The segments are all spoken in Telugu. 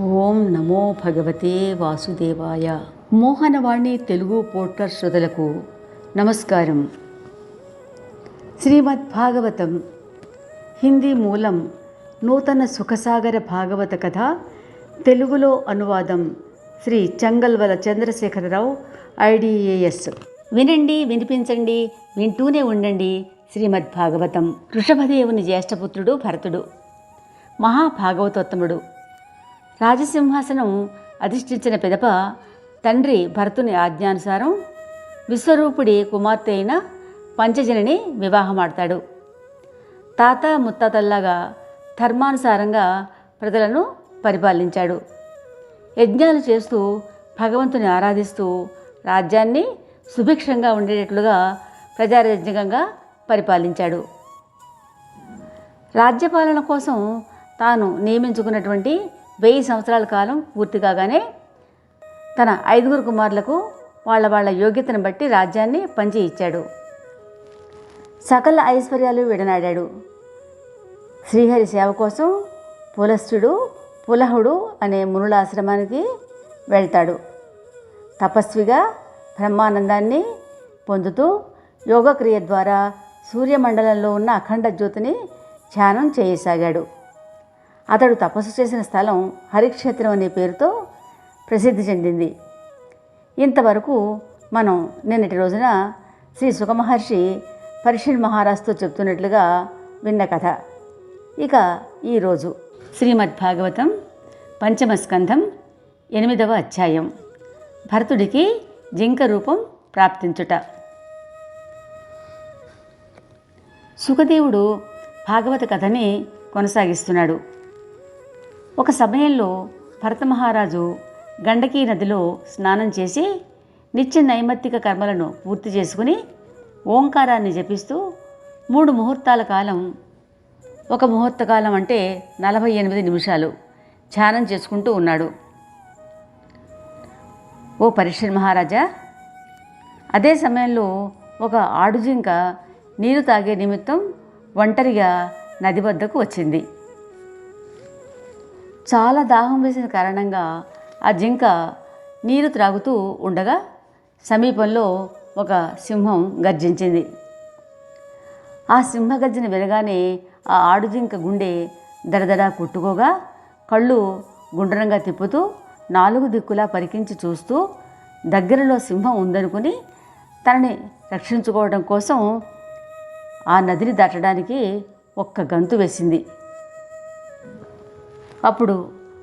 ఓం నమో భగవతే వాసుదేవాయ. మోహనవాణి తెలుగు పోర్టర్ శ్రోతలకు నమస్కారం. శ్రీమద్ భాగవతం హిందీ మూలం నూతన సుఖసాగర భాగవత కథ తెలుగులో అనువాదం శ్రీ చంగల్వల చంద్రశేఖరరావు ఐడిఏఎస్ వినండి వినిపించండి వింటూనే ఉండండి శ్రీమద్ భాగవతం వృషభదేవుని జ్యేష్ఠపుత్రుడు భరతుడు. మహాభాగవతోత్తముడు. రాజసింహాసనం అధిష్ఠించిన పిదప తండ్రి భరతుని ఆజ్ఞానుసారం విశ్వరూపుడి కుమార్తె అయిన పంచజనిని వివాహమాడతాడు. తాత ముత్తాతల్లాగా ధర్మానుసారంగా ప్రజలను పరిపాలించాడు. యజ్ఞాలు చేస్తూ భగవంతుని ఆరాధిస్తూ రాజ్యాన్ని సుభిక్షంగా ఉండేటట్లుగా ప్రజారాజ్యంగా పరిపాలించాడు. రాజ్యపాలన కోసం తాను నియమించుకున్నటువంటి వెయ్యి సంవత్సరాల కాలం పూర్తి కాగానే తన ఐదుగురు కుమారులకు వాళ్ళ వాళ్ళ యోగ్యతను బట్టి రాజ్యాన్ని పంచి ఇచ్చాడు. సకల ఐశ్వర్యాలు విడనాడాడు. శ్రీహరి సేవ కోసం పులస్థుడు పులహుడు అనే మునుల ఆశ్రమానికి వెళ్తాడు. తపస్విగా బ్రహ్మానందాన్ని పొందుతూ యోగక్రియ ద్వారా సూర్యమండలంలో ఉన్న అఖండ జ్యోతిని ధ్యానం చేయసాగాడు. అతడు తపస్సు చేసిన స్థలం హరిక్షేత్రం అనే పేరుతో ప్రసిద్ధి చెందింది. ఇంతవరకు మనం నిన్నటి రోజున శ్రీ సుఖమహర్షి పరిషిణ్ మహారాజుతో చెప్తున్నట్లుగా విన్న కథ. ఇక ఈరోజు శ్రీమద్ భాగవతం పంచమ స్కంధం ఎనిమిదవ అధ్యాయం భరతుడికి జింక రూపం ప్రాప్తించుట. సుఖదేవుడు భాగవత కథని కొనసాగిస్తున్నాడు. ఒక సమయంలో భరత మహారాజు గండకీ నదిలో స్నానం చేసి నిత్య నైమిత్తిక కర్మలను పూర్తి చేసుకుని ఓంకారాన్ని జపిస్తూ మూడు ముహూర్తాల కాలం ఒక ముహూర్త కాలం అంటే నలభై ఎనిమిది నిమిషాలు ధ్యానం చేసుకుంటూ ఉన్నాడు. ఓ పరిశ్రమ మహారాజా అదే సమయంలో ఒక ఆడుజింక నీరు తాగే నిమిత్తం ఒంటరిగా నది వద్దకు వచ్చింది. చాలా దాహం వేసిన కారణంగా ఆ జింక నీరు త్రాగుతూ ఉండగా సమీపంలో ఒక సింహం గర్జించింది. ఆ సింహ గర్జన వినగానే ఆ ఆడుజింక గుండె దడదడా కొట్టుకోగా కళ్ళు గుండ్రంగా తిప్పుతూ నాలుగు దిక్కులా పరికించి చూస్తూ దగ్గరలో సింహం ఉందనుకుని తనని రక్షించుకోవడం కోసం ఆ నదిని దాటడానికి ఒక్క గంతు వేసింది. అప్పుడు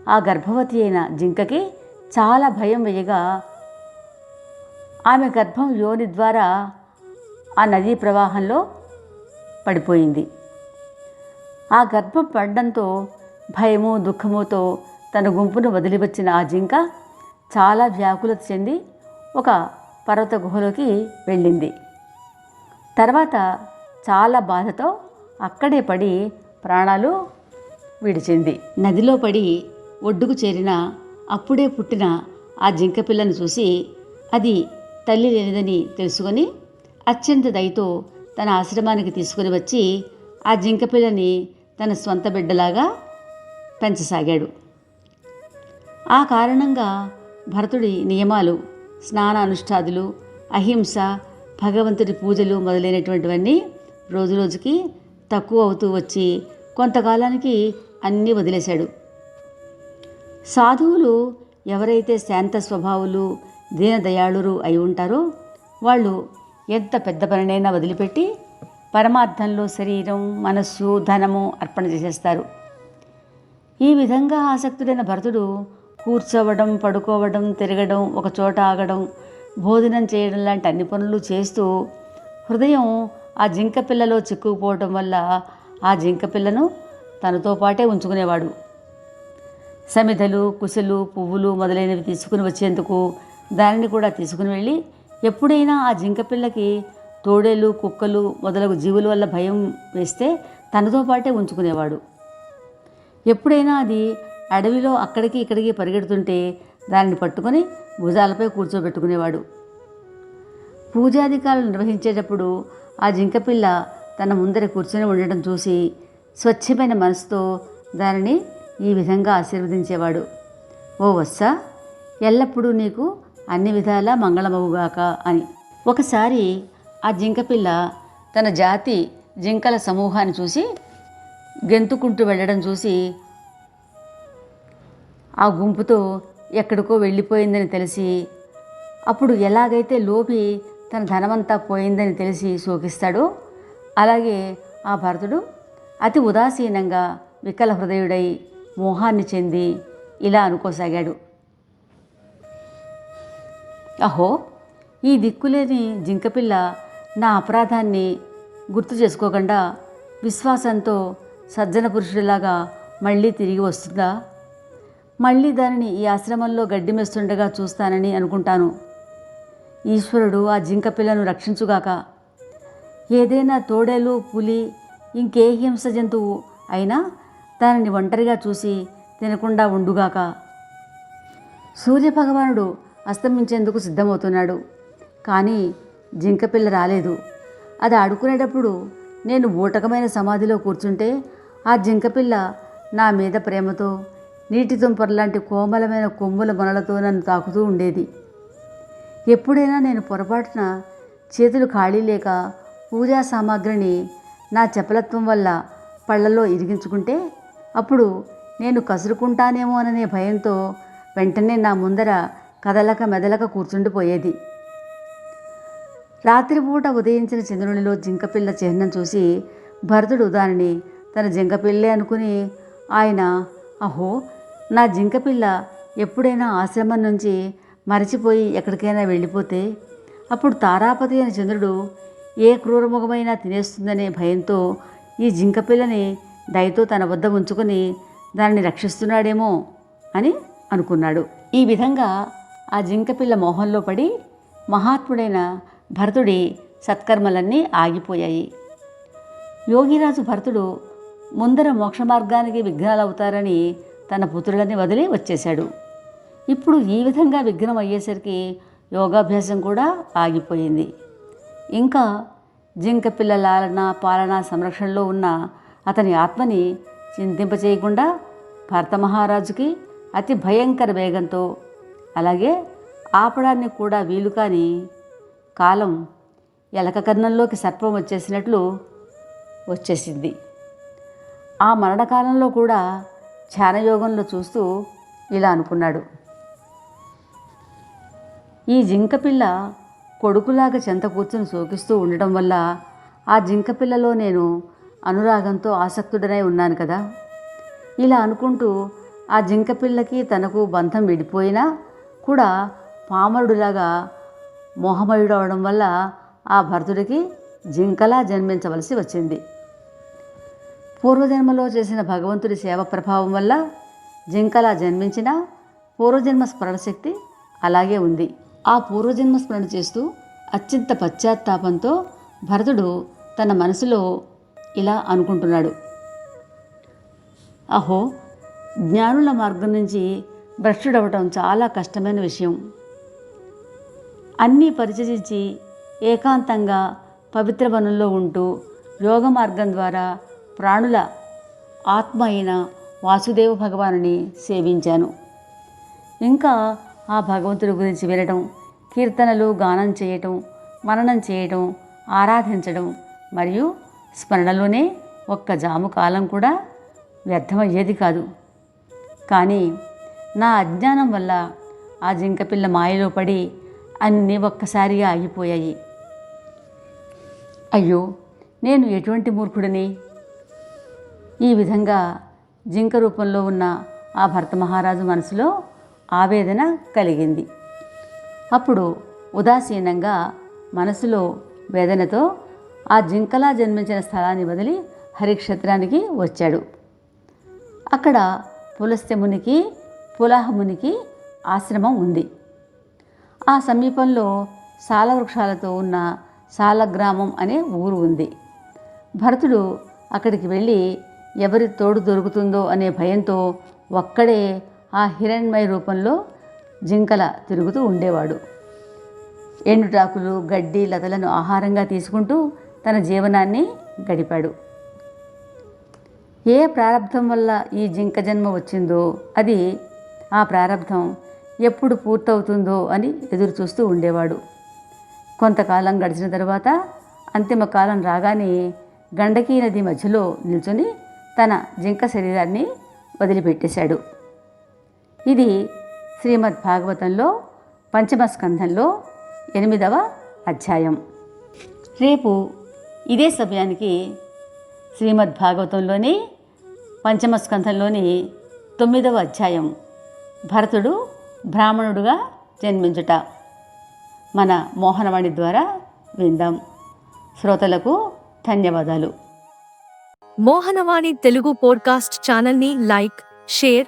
ఆ గర్భవతి అయిన జింకకి చాలా భయం వేయగా ఆమె గర్భం యోని ద్వారా ఆ నదీ ప్రవాహంలో పడిపోయింది. ఆ గర్భం పడడంతో భయము దుఃఖముతో తన గుంపును వదిలి వచ్చిన ఆ జింక చాలా వ్యాకులత చెంది ఒక పర్వత గుహలోకి వెళ్ళింది. తర్వాత చాలా బాధతో అక్కడే పడి ప్రాణాలు విడిచింది. నదిలో పడి ఒడ్డుకు చేరిన అప్పుడే పుట్టిన ఆ జింక పిల్లను చూసి అది తల్లి లేనిదని తెలుసుకొని అత్యంత దయతో తన ఆశ్రమానికి తీసుకుని వచ్చి ఆ జింక పిల్లని తన స్వంత బిడ్డలాగా పెంచసాగాడు. ఆ కారణంగా భరతుడి నియమాలు స్నానానుష్ఠాదులు అహింస భగవంతుడి పూజలు మొదలైనటువంటివన్నీ రోజురోజుకి తక్కువ అవుతూ వచ్చి కొంతకాలానికి అన్నీ వదిలేశాడు. సాధువులు ఎవరైతే శాంత స్వభావులు దీనదయాళురు అయి ఉంటారో వాళ్ళు ఎంత పెద్ద పనినైనా వదిలిపెట్టి పరమార్థంలో శరీరం మనస్సు ధనము అర్పణ చేసేస్తారు. ఈ విధంగా ఆసక్తుడైన భరతుడు కూర్చోవడం పడుకోవడం తిరగడం ఒక చోట ఆగడం భోజనం చేయడం లాంటి అన్ని పనులు చేస్తూ హృదయం ఆ జింక పిల్లలో చిక్కుకుపోవటం వల్ల ఆ జింక పిల్లను తనతో పాటే ఉంచుకునేవాడు. సమిధలు కుశలు పువ్వులు మొదలైనవి తీసుకుని వచ్చేందుకు దానిని కూడా తీసుకుని వెళ్ళి ఎప్పుడైనా ఆ జింక పిల్లకి తోడేలు కుక్కలు మొదలగు జీవుల వల్ల భయం వేస్తే తనతో పాటే ఉంచుకునేవాడు. ఎప్పుడైనా అది అడవిలో అక్కడికి ఇక్కడికి పరిగెడుతుంటే దానిని పట్టుకొని భుజాలపై కూర్చోబెట్టుకునేవాడు. పూజాధికారులు నిర్వహించేటప్పుడు ఆ జింకపిల్ల తన ముందర కూర్చొని ఉండటం చూసి స్వచ్ఛమైన మనసుతో దానిని ఈ విధంగా ఆశీర్వదించేవాడు. ఓ వత్స ఎల్లప్పుడూ నీకు అన్ని విధాలా మంగళమవుగాక అని. ఒకసారి ఆ జింకపిల్ల తన జాతి జింకల సమూహాన్ని చూసి గెంతుకుంటూ వెళ్ళడం చూసి ఆ గుంపుతో ఎక్కడికో వెళ్ళిపోయిందని తెలిసి అప్పుడు ఎలాగైతే లోపి తన ధనమంతా పోయిందని తెలిసి శోకిస్తాడో అలాగే ఆ భరతుడు అతి ఉదాసీనంగా వికల హృదయుడై మోహాన్ని చెంది ఇలా అనుకోసాగాడు. అహో ఈ దిక్కులేని జింకపిల్ల నా అపరాధాన్ని గుర్తు చేసుకోకుండా విశ్వాసంతో సజ్జన పురుషుడిలాగా మళ్ళీ తిరిగి వస్తుందా? మళ్ళీ దానిని ఈ ఆశ్రమంలో గడ్డి మెస్తుండగా చూస్తానని అనుకుంటాను. ఈశ్వరుడు ఆ జింకపిల్లను రక్షించుగాక. ఏదైనా తోడేలు పులి ఇంకే హింస జంతువు అయినా దానిని ఒంటరిగా చూసి తినకుండా ఉండుగాక. సూర్యభగవానుడు అస్తమించేందుకు సిద్ధమవుతున్నాడు. కానీ జింకపిల్ల రాలేదు. అది ఆడుకునేటప్పుడు నేను ఊటకమైన సమాధిలో కూర్చుంటే ఆ జింకపిల్ల నా మీద ప్రేమతో నీటి తుంపర్లాంటి కోమలమైన కొమ్ముల మొనలతో నన్ను తాకుతూ ఉండేది. ఎప్పుడైనా నేను పొరపాటున చేతులు ఖాళీ లేక పూజా సామాగ్రిని నా చపలత్వం వల్ల పళ్ళలో ఇరిగించుకుంటే అప్పుడు నేను కసురుకుంటానేమో అనే భయంతో వెంటనే నా ముందర కదలక మెదలక కూర్చుండిపోయేది. రాత్రిపూట ఉదయించిన చంద్రునిలో జింకపిల్ల చిహ్నం చూసి భరతుడు దానిని తన జింకపిల్లే అనుకుని ఆయన అహో నా జింకపిల్ల ఎప్పుడైనా ఆశ్రమం నుంచి మరచిపోయి ఎక్కడికైనా వెళ్ళిపోతే? అప్పుడు తారాపతి అని చంద్రుడు ఏ క్రూరముఖమైనా తినేస్తుందనే భయంతో ఈ జింకపిల్లని దయతో తన వద్ద ఉంచుకొని దానిని రక్షిస్తున్నాడేమో అని అనుకున్నాడు. ఈ విధంగా ఆ జింకపిల్ల మోహంలో పడి మహాత్ముడైన భరతుడి సత్కర్మలన్నీ ఆగిపోయాయి. యోగిరాజు భరతుడు ముందర మోక్ష మార్గానికి విఘ్నాలవుతారని తన పుత్రులని వదిలి వచ్చేశాడు. ఇప్పుడు ఈ విధంగా విఘ్నం అయ్యేసరికి యోగాభ్యాసం కూడా ఆగిపోయింది. ఇంకా జింక పిల్లల లాలన పాలన సంరక్షణలో ఉన్న అతని ఆత్మని చింతింపచేయకుండా భరత మహారాజుకి అతి భయంకర వేగంతో అలాగే ఆపడాన్ని కూడా వీలు కాని కాలం ఎలక కర్ణంలోకి సర్పం వచ్చేసినట్లు వచ్చేసింది. ఆ మరణకాలంలో కూడా ధ్యానయోగంలో చూస్తూ ఇలా అనుకున్నాడు. ఈ జింకపిల్ల కొడుకులాగా చెంత కూర్చుని సోకిస్తూ ఉండటం వల్ల ఆ జింకపిల్లలో నేను అనురాగంతో ఆసక్తుడనై ఉన్నాను కదా. ఇలా అనుకుంటూ ఆ జింకపిల్లకి తనకు బంధం విడిపోయినా కూడా పామరుడిలాగా మోహమయుడు అవడం వల్ల ఆ భరతుడికి జింకలా జన్మించవలసి వచ్చింది. పూర్వజన్మలో చేసిన భగవంతుడి సేవ ప్రభావం వల్ల జింకలా జన్మించిన పూర్వజన్మ స్మరణ శక్తి అలాగే ఉంది. ఆ పూర్వజన్మ స్మరణ చేస్తూ అత్యంత పశ్చాత్తాపంతో భరతుడు తన మనసులో ఇలా అనుకుంటున్నాడు. అహో జ్ఞానుల మార్గం నుంచి భ్రష్టుడవటం చాలా కష్టమైన విషయం. అన్నీ పరిచయించి ఏకాంతంగా పవిత్ర వనంలో ఉంటూ యోగ మార్గం ద్వారా ప్రాణుల ఆత్మ అయిన వాసుదేవ భగవానుని సేవించాను. ఇంకా ఆ భగవంతుడి గురించి వినడం కీర్తనలు గానం చేయటం మననం చేయటం ఆరాధించడం మరియు స్మరణలోనే ఒక్క జాము కాలం కూడా వ్యర్థమయ్యేది కాదు. కానీ నా అజ్ఞానం వల్ల ఆ జింకపిల్ల మాయలో పడి అన్నీ ఒక్కసారిగా ఆగిపోయాయి. అయ్యో నేను ఎటువంటి మూర్ఖుడిని? ఈ విధంగా జింక రూపంలో ఉన్న ఆ భర్త మహారాజు మనసులో ఆవేదన కలిగింది. అప్పుడు ఉదాసీనంగా మనసులో వేదనతో ఆ జింకలా జన్మించిన స్థలాన్ని వదిలి హరిక్షేత్రానికి వచ్చాడు. అక్కడ పులస్త్యమునికి పులాహమునికి ఆశ్రమం ఉంది. ఆ సమీపంలో సాలవృక్షాలతో ఉన్న సాలగ్రామం అనే ఊరు ఉంది. భరతుడు అక్కడికి వెళ్ళి ఎవరి తోడు దొరుకుతుందో అనే భయంతో ఒక్కడే ఆ హిరణ్మయ రూపంలో జింకల తిరుగుతూ ఉండేవాడు. ఎండుటాకులు గడ్డి లతలను ఆహారంగా తీసుకుంటూ తన జీవనాన్ని గడిపాడు. ఏ ప్రారంధం వల్ల ఈ జింక జన్మ వచ్చిందో అది ఆ ప్రారంధం ఎప్పుడు పూర్తవుతుందో అని ఎదురు చూస్తూ ఉండేవాడు. కొంతకాలం గడిచిన తర్వాత అంతిమ కాలం రాగానే గండకీ నది మధ్యలో నిల్చొని తన జింక శరీరాన్ని వదిలిపెట్టేశాడు. ఇది శ్రీమద్ భాగవతంలో పంచమ స్కంధంలో ఎనిమిదవ అధ్యాయం. రేపు ఇదే సమయానికి శ్రీమద్ భాగవతంలోని పంచమ స్కంధంలోని తొమ్మిదవ అధ్యాయం భరతుడు బ్రాహ్మణుడుగా జన్మించుట. మన మోహనవాణి ద్వారా విందాం. శ్రోతలకు ధన్యవాదాలు. మోహనవాణి తెలుగు పోడ్కాస్ట్ ఛానల్ని లైక్ షేర్